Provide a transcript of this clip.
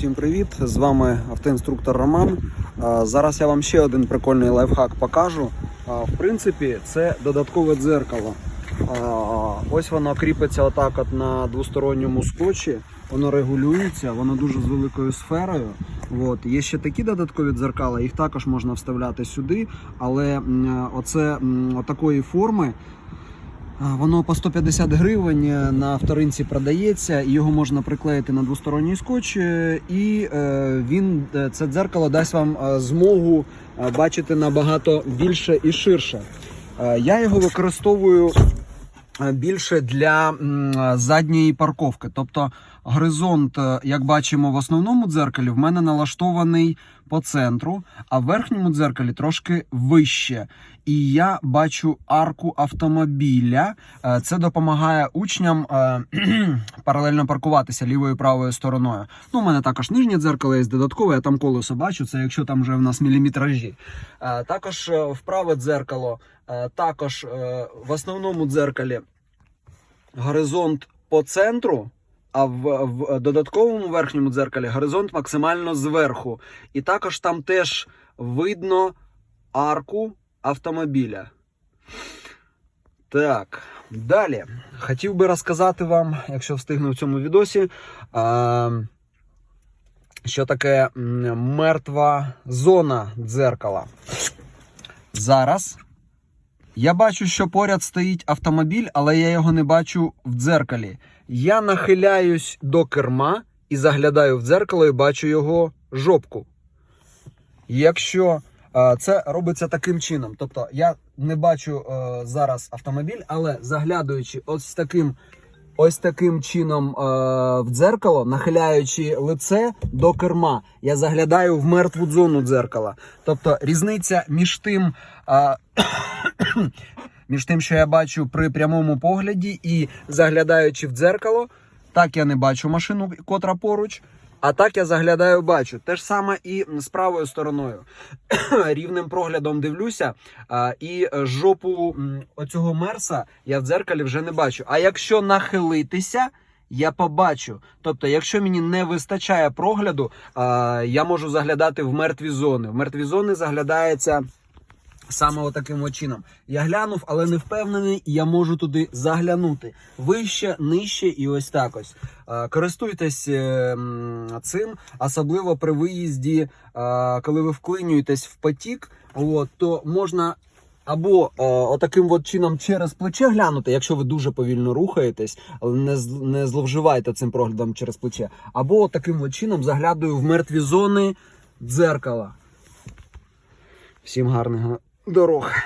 всім привіт! З вами автоінструктор Роман. Зараз я вам ще один прикольний лайфхак покажу. В принципі, це додаткове дзеркало. Ось воно кріпиться отак от на двосторонньому скотчі. Воно регулюється, воно дуже з великою сферою. От. Є ще такі додаткові дзеркала, їх також можна вставляти сюди, але оце м, отакої форми. Воно по 150 гривень е, на вторинці продається. Його можна приклеїти на двосторонній скотч, е, і е, він це дзеркало дасть вам змогу бачити набагато більше і ширше. Я його використовую більше для задньої парковки. Тобто горизонт, е, як бачимо в основному дзеркалі, в мене налаштований по центру, а в верхньому дзеркалі трошки вище. І я бачу арку автомобіля. Е, Це допомагає учням е, паралельно паркуватися лівою і правою стороною. Ну, у мене також нижнє дзеркало є додаткове, я там колесо бачу. Це якщо там вже в нас міліметражі. Також вправе дзеркало, також в основному дзеркалі горизонт по центру. А в, в додатковому верхньому дзеркалі горизонт максимально зверху. І також там теж видно арку автомобіля. Так, далі. Хотів би розказати вам, якщо встигну в цьому відосі, що таке мертва зона дзеркала. Зараз я бачу, що поряд стоїть автомобіль, але я його не бачу в дзеркалі. Я нахиляюсь до керма і заглядаю в дзеркало і бачу його жопку. Якщо е, це робиться таким чином, тобто я не бачу е, зараз автомобіль, але заглядаючи ось таким. Ось таким чином е, в дзеркало, нахиляючи лице до керма, я заглядаю в мертву зону дзеркала. Тобто різниця між тим, е, між тим, що я бачу при прямому погляді, і заглядаючи в дзеркало, так я не бачу машину, котра поруч. А так я заглядаю, бачу. Те ж саме і з правою стороною. Рівним проглядом дивлюся, а, і жопу оцього мерса я в дзеркалі вже не бачу. А якщо нахилитися, я побачу. Тобто, якщо мені не вистачає прогляду, а, я можу заглядати в мертві зони. В мертві зони заглядається. Саме отаким от чином. Я глянув, але не впевнений, я можу туди заглянути. Вище, нижче і ось так ось. Е, Користуйтесь е, цим, особливо при виїзді, е, коли ви вклинюєтесь в потік, от, то можна. Або е, отаким от чином через плече глянути, якщо ви дуже повільно рухаєтесь, не, не зловживайте цим проглядом через плече. Або таким от чином заглядаю в мертві зони дзеркала. Всім гарних дорог.